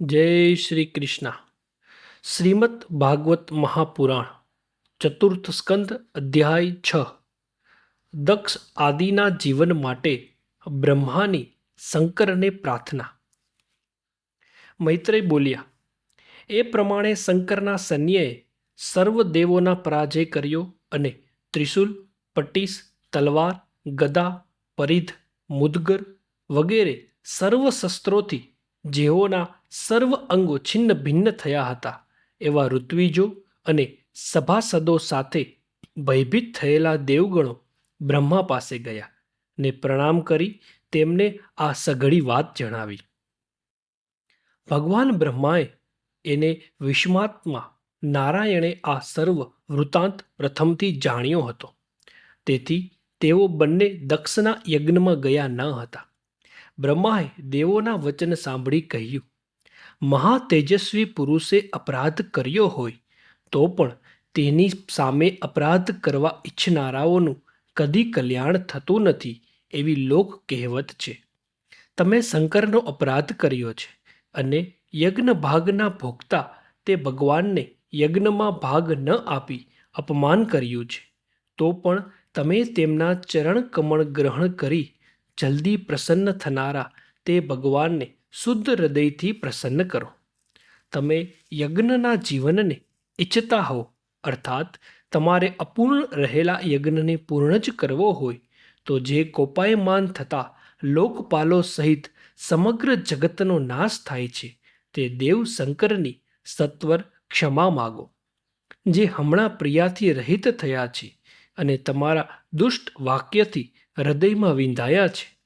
જય શ્રી કૃષ્ણ. શ્રીમદ ભાગવત મહાપુરાણ, ચતુર્થ સ્કંદ, અધ્યાય છ. દક્ષ આદિના જીવન માટે બ્રહ્માની શંકરને પ્રાર્થના. મૈત્રેય બોલ્યા, એ પ્રમાણે શંકરના સૈન્યએ સર્વ દેવોના પરાજય કર્યો અને ત્રિશુલ પટીસ તલવાર, ગદા, પરિધ, મુદગર વગેરે સર્વ શસ્ત્રોથી જેઓના સર્વ અંગો છિન્ન ભિન્ન થયા હતા. એવા ઋત્વિજો અને સભાસદો સાથે ભયભીત થયેલા દેવગણો બ્રહ્મા પાસે ગયા ને પ્રણામ કરી તેમને આ સઘળી વાત જણાવી. ભગવાન બ્રહ્માએ એને વિશ્વાત્મા નારાયણે આ સર્વ વૃતાંત પ્રથમથી જાણ્યો હતો. તેથી તેઓ બંને દક્ષના યજ્ઞમાં ગયા ન હતા. બ્રહ્માએ દેવોના વચન સાંભળી કહ્યું મહા તેજસ્વી પુરુષે અપરાધ કર્યો હોય, તો પણ તેની સામે અપરાધ કરવા ઈચ્છનારાઓનું કદી કલ્યાણ થતું નથી એવી લોક કહેવત છે. તમે શંકરનો અપરાધ કર્યો છે અને યજ્ઞ ભાગના ભોગતા તે ભગવાનને યજ્ઞમાં ભાગ ન આપી અપમાન કર્યું છે, તો પણ તમે તેમના ચરણ કમળ ગ્રહણ કરી જલ્દી પ્રસન્ન થનારા તે ભગવાનને શુદ્ધ હૃદયથી પ્રસન્ન કરો. તમે યજ્ઞના જીવનને ઈચ્છતા હો અર્થાત તમારે અપૂર્ણ રહેલા યજ્ઞને પૂર્ણ જ કરવો હોય, તો જે કોપાયમાન થતા લોકપાલો સહિત સમગ્ર જગતનો નાશ થાય છે, તે દેવ શંકરની સત્વર ક્ષમા માગો. જે હમણાં પ્રિયાથી રહિત થયા છે અને તમારા દુષ્ટ વાક્યથી હૃદયમાં વિંધાયા છે.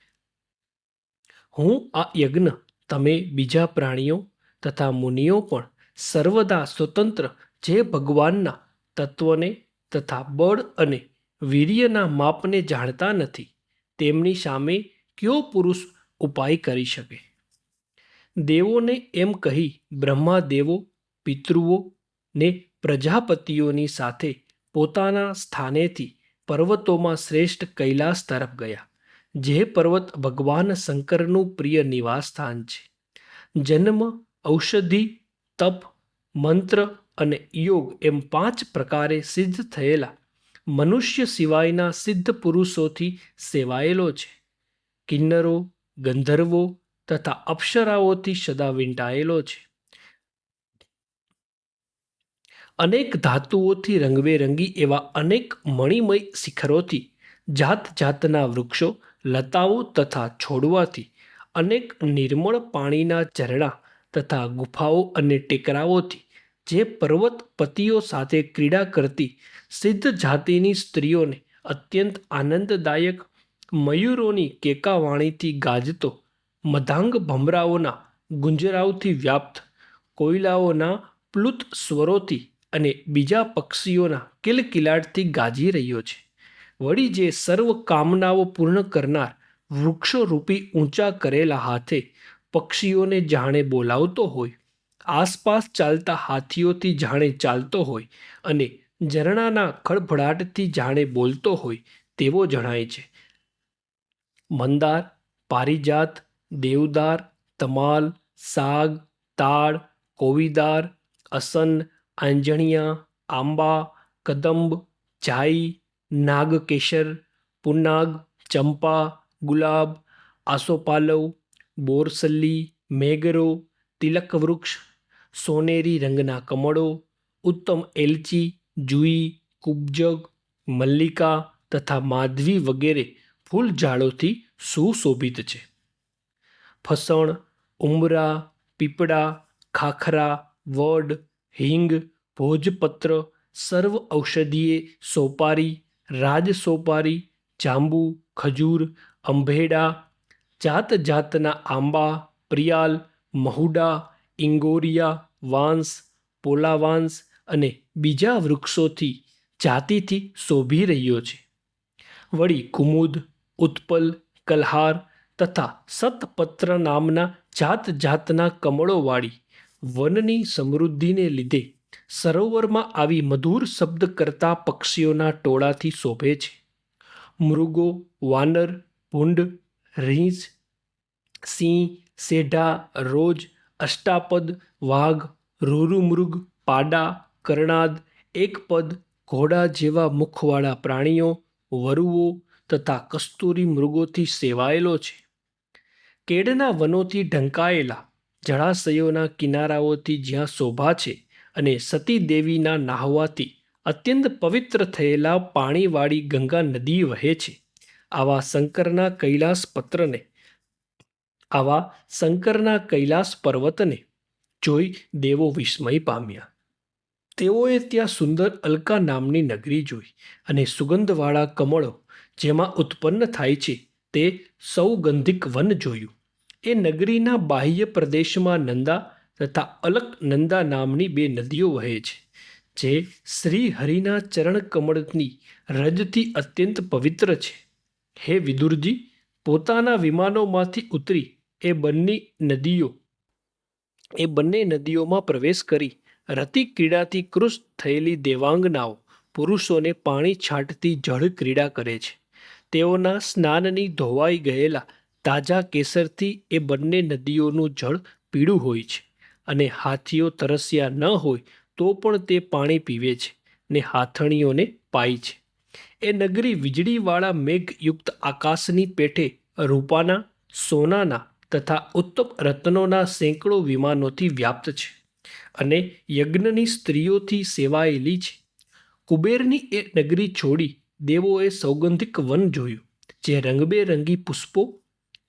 હું આ યજ્ઞ તમે બીજા પ્રાણીઓ તથા મુનિઓ પણ સર્વદા સ્વતંત્ર જે ભગવાનના તત્વને તથા બળ અને વીર્યના માપને જાણતા નથી, તેમની સામે કયો પુરુષ ઉપાય કરી શકે? દેવોને એમ કહી બ્રહ્મા દેવો પિતૃઓ ને પ્રજાપતિઓની સાથે પોતાના સ્થાનેથી પર્વતોમાં શ્રેષ્ઠ કૈલાસ તરફ ગયા. જે પર્વત ભગવાન શંકરનું પ્રિય નિવાસસ્થાન છે. જન્મ, ઔષધિ, તપ, મંત્ર અને યોગ એમ પાંચ પ્રકારે સિદ્ધ થયેલા મનુષ્ય સિવાયના સિદ્ધ પુરુષોથી સેવાયેલો છે. કિન્નરો, ગંધર્વો તથા અપ્સરાઓથી સદા વીંટાયેલો છે. અનેક ધાતુઓથી રંગબેરંગી એવા અનેક મણિમય શિખરોથી જાત જાતના વૃક્ષો લતાઓ તથા છોડવાથી અનેક નિર્મળ પાણીના ઝરણા તથા ગુફાઓ અને ટેકરાઓથી જે પર્વત પતિઓ સાથે ક્રીડા કરતી સિદ્ધ જાતિની સ્ત્રીઓને અત્યંત આનંદદાયક મયુરોની કેકાવાણીથી ગાજતો મધાંગ ભમરાઓના ગુંજરાવથી વ્યાપ્ત કોયલાઓના પ્લુત સ્વરોથી અને બીજા પક્ષીઓના કિલકિલાટથી ગાજી રહ્યો છે. વળી જે સર્વ કામનાઓ પૂર્ણ કરનાર વૃક્ષો રૂપી ઊંચા કરેલા હાથે પક્ષીઓને જાણે બોલાવતો હોય, આસપાસ ચાલતા હાથીઓથી જાણે ચાલતો હોય અને ઝરણાના ખળભળાટથી જાણે બોલતો હોય તેવો જણાય છે. મંદાર, પારિજાત, દેવદાર, તમાલ, સાગ, તાળ, કોવીદાર, અસન, આંજણિયા, આંબા, કદંબ, જાઈ નાગકેશર, પુનાગ, ચંપા, ગુલાબ, આસોપાલવ, બોરસલ્લી મેગરો તિલક વૃક્ષ, સોનેરી રંગના કમળો, ઉત્તમ એલચી, જુઈ, કુબજગ, મલ્લિકા તથા માધવી વગેરે ફૂલઝાડોથી સુશોભિત છે. ફસણ, ઉમરા, પીપળા, ખાખરા, વડ, હિંગ, ભોજપત્ર, સર્વ ઔષધીય સોપારી રાજ સોપારી જાંબુ, ખજૂર, અંભેડા જાત જાતના આંબા, પ્રિયાલ, મહુડા, ઇંગોરિયા, વાંસ, પોલાવાંસ અને બીજા વૃક્ષોથી જાતિથી શોભી રહ્યો છે. વળી કુમુદ, ઉત્પલ, કલહાર તથા સતપત્ર નામના જાત જાતના કમળોવાળી વનની સમૃદ્ધિને લીધે સરોવરમાં આવી મધુર શબ્દ કરતા પક્ષીઓના ટોળાથી શોભે છે. મૃગો, વાનર, ભૂંડ, રીંછ, સિંહ, સેઢા, રોજ, અષ્ટાપદ, વાઘ, રૂરુમૃગ, પાડા, કર્ણાદ, એકપદ, ઘોડા જેવા મુખવાળા પ્રાણીઓ, વરુઓ તથા કસ્તુરી મૃગોથી સેવાયેલો છે. કેડના વનોથી ઢંકાયેલા જળાશયોના કિનારાઓથી જ્યાં શોભા છે અને સતી દેવીના નાહવાથી અત્યંત પવિત્ર થયેલા પાણીવાળી ગંગા નદી વહે છે. આવા શંકરના કૈલાસ પત્રને, આવા શંકરના કૈલાસ પર્વતને જોઈ દેવો વિસ્મય પામ્યા. તેઓએ ત્યાં સુંદર અલકા નામની નગરી જોઈ અને સુગંધવાળા કમળો જેમાં ઉત્પન્ન થાય છે તે સૌગંધિક વન જોયું. એ નગરીના બાહ્ય પ્રદેશમાં નંદા તથા અલક નંદા નામની બે નદીઓ વહે છે, જે શ્રી હરિના ચરણ કમળની રજથી અત્યંત પવિત્ર છે. હે વિદુરજી, પોતાના વિમાનોમાંથી ઉતરી એ બંને નદીઓ, એ બંને નદીઓમાં પ્રવેશ કરી રતિ ક્રીડાથી કૃષ થયેલી દેવાંગનાઓ પુરુષોને પાણી છાંટતી જળ ક્રીડા કરે છે. તેઓના સ્નાનની ધોવાઈ ગયેલા તાજા કેસરથી એ બંને નદીઓનું જળ પીળું હોય છે. અને હાથીઓ તરસ્યા ન હોય તો પણ તે પાણી પીવે છે ને હાથણીઓને પાય છે. એ નગરી વીજળીવાળા મેઘયુક્ત આકાશની પેઠે રૂપાના, સોનાના તથા ઉત્તમ રત્નોના સેંકડો વિમાનોથી વ્યાપ્ત છે અને યજ્ઞની સ્ત્રીઓથી સેવાયેલી છે. કુબેરની એ નગરી છોડી દેવોએ સૌગંધિક વન જોયું, જે રંગબેરંગી પુષ્પો,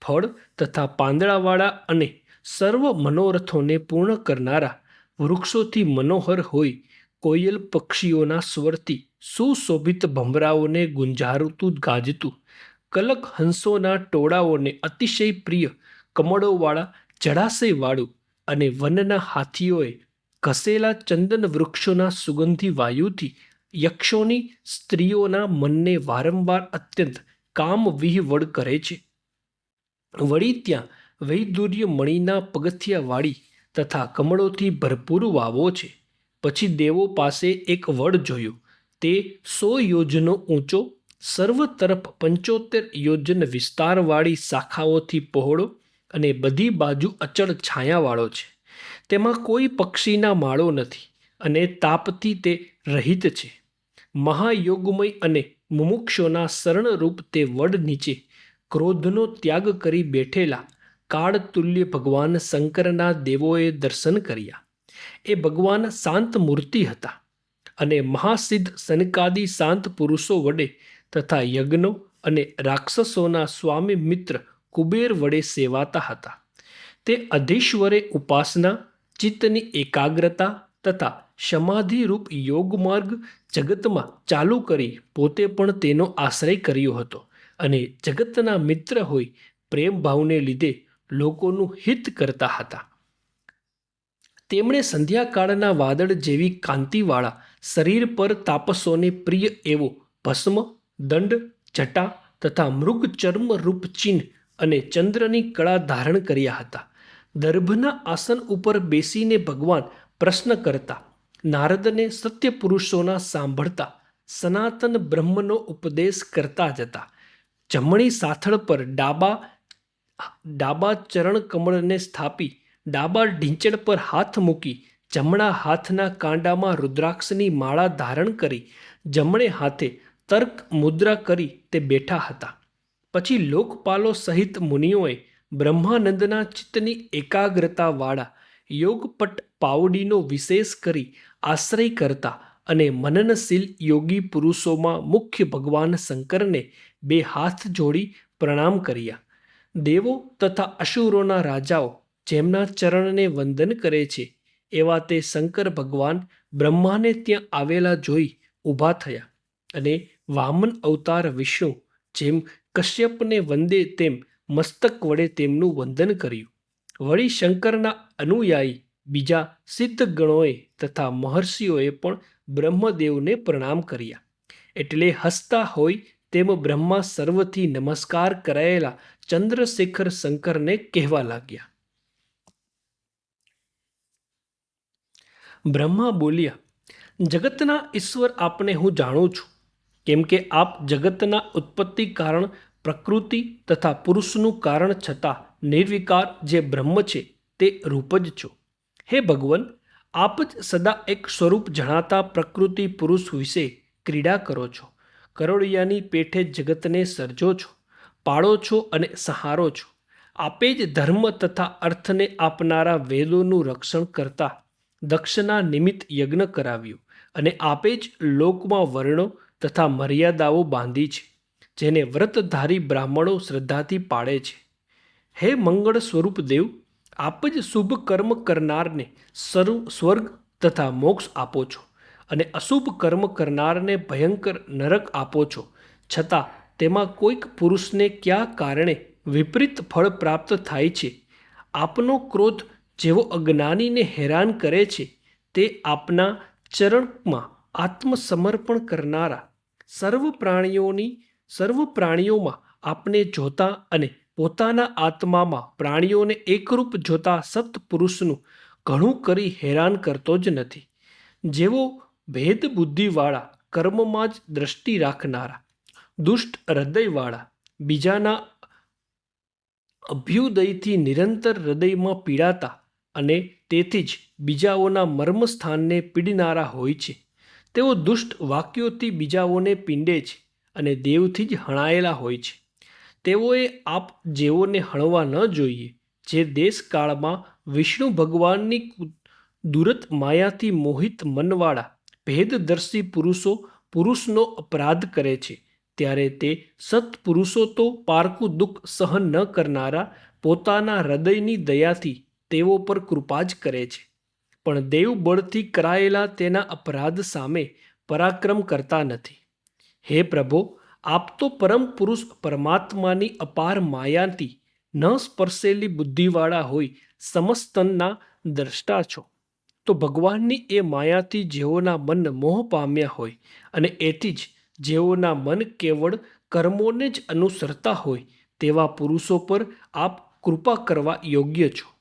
ફળ તથા પાંદડાવાળા અને સર્વ મનોરથોને પૂર્ણ કરનારા વૃક્ષોથી મનોહર હોય કોયલ પક્ષીઓના સ્વરથી સુશોભિત ભમરાઓને ગુંજારતું, ગાજતું. કલક હંસોના ટોળાઓને અતિશય પ્રિય કમળોવાળા જળાશયવાળું અને વનના હાથીઓએ ઘસેલા ચંદન વૃક્ષોના સુગંધી વાયુથી યક્ષોની સ્ત્રીઓના મનને વારંવાર અત્યંત કામ વિહવળ કરે છે. વળી ત્યાં વૈદુર્ય મણીના પગથિયાવાળી તથા કમળોથી ભરપૂર વાવો છે. પછી દેવો પાસે એક વડ જોયો. તે સો યોજનો ઊંચો, સર્વ તરફ પંચોતેર યોજન વિસ્તારવાળી શાખાઓથી પહોળો અને બધી બાજુ અચળ છાયાવાળો છે. તેમાં કોઈ પક્ષીના માળો નથી અને તાપથી તે રહિત છે. મહાયોગમય અને મુમુક્ષોના શરણરૂપ તે વડ નીચે ક્રોધનો ત્યાગ કરી બેઠેલા કાળતુલ્ય ભગવાન શંકરના દેવોએ દર્શન કર્યા. એ ભગવાન શાંત મૂર્તિ હતા અને મહાસિદ્ધ સનકાદી શાંત પુરુષો વડે તથા યજ્ઞો અને રાક્ષસોના સ્વામી મિત્ર કુબેર વડે સેવાતા હતા. તે અધીશ્વરે ઉપાસના, ચિત્તની એકાગ્રતા તથા સમાધિરૂપ યોગમાર્ગ જગતમાં ચાલુ કરી પોતે પણ તેનો આશ્રય કર્યો હતો અને જગતના મિત્ર હોય પ્રેમ ભાવને લીધે લોકોનું હિત કરતા હતા. તેમણે સંધ્યાકાળના વાદળ જેવી કાંતિવાળા શરીર પર તાપસોને પ્રિય એવો ભસ્મ, દંડ, જટા તથા મૃગ ચર્મ રૂપ ચિહ્ન અને ચંદ્રની કળા ધારણ કર્યા હતા. દર્ભના આસન ઉપર બેસીને ભગવાન પ્રશ્ન કરતા, નારદને સત્ય પુરુષોના સાંભળતા સનાતન બ્રહ્મનો ઉપદેશ કરતા જતા જમણી સાથળ પર ડાબા ડાબા ચરણ કમળને સ્થાપી, ડાબા ઢીંચણ પર હાથ મૂકી, જમણા હાથના કાંડામાં રુદ્રાક્ષની માળા ધારણ કરી, જમણે હાથે તર્ક મુદ્રા કરી તે બેઠા હતા. પછી લોકપાલો સહિત મુનિઓએ બ્રહ્માનંદના ચિત્તની એકાગ્રતાવાળા યોગપટ પાવડીનો વિશેષ કરી આશ્રય કરતા અને મનનશીલ યોગી પુરુષોમાં મુખ્ય ભગવાન શંકરને બે હાથ જોડી પ્રણામ કર્યા. દેવો તથા અસુરોના રાજાઓ જેમના ચરણને વંદન કરે છે, એવા તે શંકર ભગવાન બ્રહ્માને ત્યાં આવેલા જોઈ ઊભા થયા અને વામન અવતાર વિષ્ણુ જેમ કશ્યપને વંદે તેમ મસ્તક વડે તેમનું વંદન કર્યું. વળી શંકરના અનુયાયી બીજા સિદ્ધ ગણોએ તથા મહર્ષિઓએ પણ બ્રહ્મદેવને પ્રણામ કર્યા. એટલે હસતા હોય તેમ બ્રહ્મા સર્વથી નમસ્કાર કરાયેલા ચંદ્રશેખર શંકરને કહેવા લાગ્યા. બ્રહ્મા બોલ્યા, જગતના ઈશ્વર આપને હું જાણું છું, કેમ કે આપ જગતના ઉત્પત્તિ કારણ, પ્રકૃતિ તથા પુરુષનું કારણ છતાં નિર્વિકાર જે બ્રહ્મ છે તે રૂપ જ છો. હે ભગવાન, આપ જ સદા એક સ્વરૂપ જણાતા પ્રકૃતિ પુરુષ વિશે ક્રીડા કરો છો. કરોડિયાની પેઠે જગતને સર્જો છો, પાળો છો અને સહારો છો. આપે જ ધર્મ તથા અર્થને આપનારા વેદોનું રક્ષણ કરતા દક્ષના નિમિત્ત યજ્ઞ કરાવ્યું અને આપે જ લોકમાં વર્ણો તથા મર્યાદાઓ બાંધી છે, જેને વ્રતધારી બ્રાહ્મણો શ્રદ્ધાથી પાળે છે. હે મંગળ સ્વરૂપ દેવ, આપ જ શુભ કર્મ કરનારને સર્વ સ્વર્ગ તથા મોક્ષ આપો છો. અને અશુભ કર્મ કરનારને ભયંકર નરક આપો છો. છતાં તેમાં કોઈક પુરુષને કયા કારણે વિપરીત ફળ પ્રાપ્ત થાય છે? આપનો ક્રોધ જેવો અજ્ઞાનીને હેરાન કરે છે, તે આપના ચરણમાં આત્મસમર્પણ કરનારા સર્વ પ્રાણીઓની, સર્વ પ્રાણીઓમાં આપને જોતા અને પોતાના આત્મામાં પ્રાણીઓને એકરૂપ જોતા સત્પુરુષનું ઘણું કરી હેરાન કરતો જ નથી. જેવો ભેદ બુદ્ધિવાળા કર્મમાં જ દ્રષ્ટિ રાખનારા, દુષ્ટ હૃદયવાળા, બીજાના અભ્યુદયથી નિરંતર હૃદયમાં પીડાતા અને તેથી જ બીજાઓના મર્મસ્થાનને પીડનારા હોય છે. તેઓ દુષ્ટ વાક્યોથી બીજાઓને પીંડે છે અને દેવથી જ હણાયેલા હોય છે. તેઓએ આપ જેઓને હણવા ન જોઈએ, જે દેશકાળમાં વિષ્ણુ ભગવાનની દુરત માયાથી મોહિત મનવાળા ભેદદર્શી પુરુષો પુરુષનો અપરાધ કરે છે. ત્યારે તે સત્પુરુષો તો પારકું દુઃખ સહન ન કરનારા પોતાના હૃદયની દયાથી તેઓ પર કૃપા જ કરે છે. પણ દેવ બળથી કરાયેલા તેના અપરાધ સામે પરાક્રમ કરતા નથી. હે પ્રભો, આપ તો પરમ પુરુષ પરમાત્માની અપાર માયાથી ન સ્પર્શેલી બુદ્ધિવાળા હોય સમસ્તના દ્રષ્ટા છો. તો ભગવાનની એ માયાથી જેઓના મન મોહ પામ્યા હોય અને એથી જ જેઓના મન કેવળ કર્મોને જ અનુસરતા હોય તેવા પુરુષો પર આપ કૃપા કરવા યોગ્ય છો.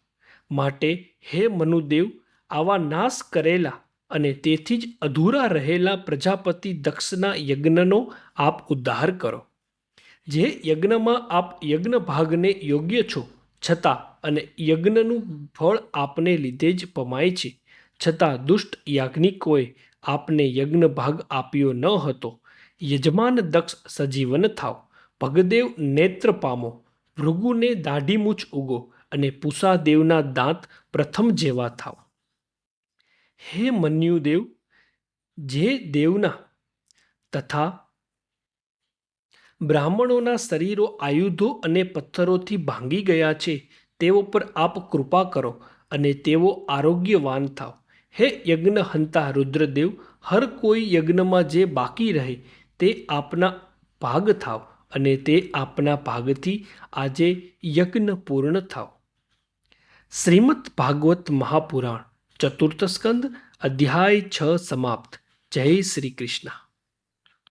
માટે હે મનુદેવ, આવા નાશ કરેલા અને તેથી જ અધૂરા રહેલા પ્રજાપતિ દક્ષના યજ્ઞનો આપ ઉદ્ધાર કરો. જે યજ્ઞમાં આપ યજ્ઞ ભાગને યોગ્ય છો છતાં અને યજ્ઞનું ફળ આપને લીધે જ પમાય છે છતાં દુષ્ટ યાજ્ઞિકોએ આપને યજ્ઞ ભાગ આપ્યો ન હતો. યજમાન દક્ષ સજીવન થાવ. ભગદેવ નેત્ર પામો. ભૃગુને દાઢી મૂછ ઉગો અને પુષાદેવના દાંત પ્રથમ જેવા થાવ. હે મન્યુદેવ, જે દેવના તથા બ્રાહ્મણોના શરીરો આયુધો અને પથ્થરોથી ભાંગી ગયા છે, તેઓ પર આપ કૃપા કરો અને તેઓ આરોગ્યવાન થાવ. હે યજ્ઞ હંતા રુદ્રદેવ, હર કોઈ યજ્ઞમાં જે બાકી રહે તે આપના ભાગ થાવ અને તે આપના ભાગથી આજે યજ્ઞ પૂર્ણ થાવ. શ્રીમદ ભાગવત મહાપુરાણ, ચતુર્થ સ્કંદ, અધ્યાય છ સમાપ્ત. જય શ્રી કૃષ્ણ.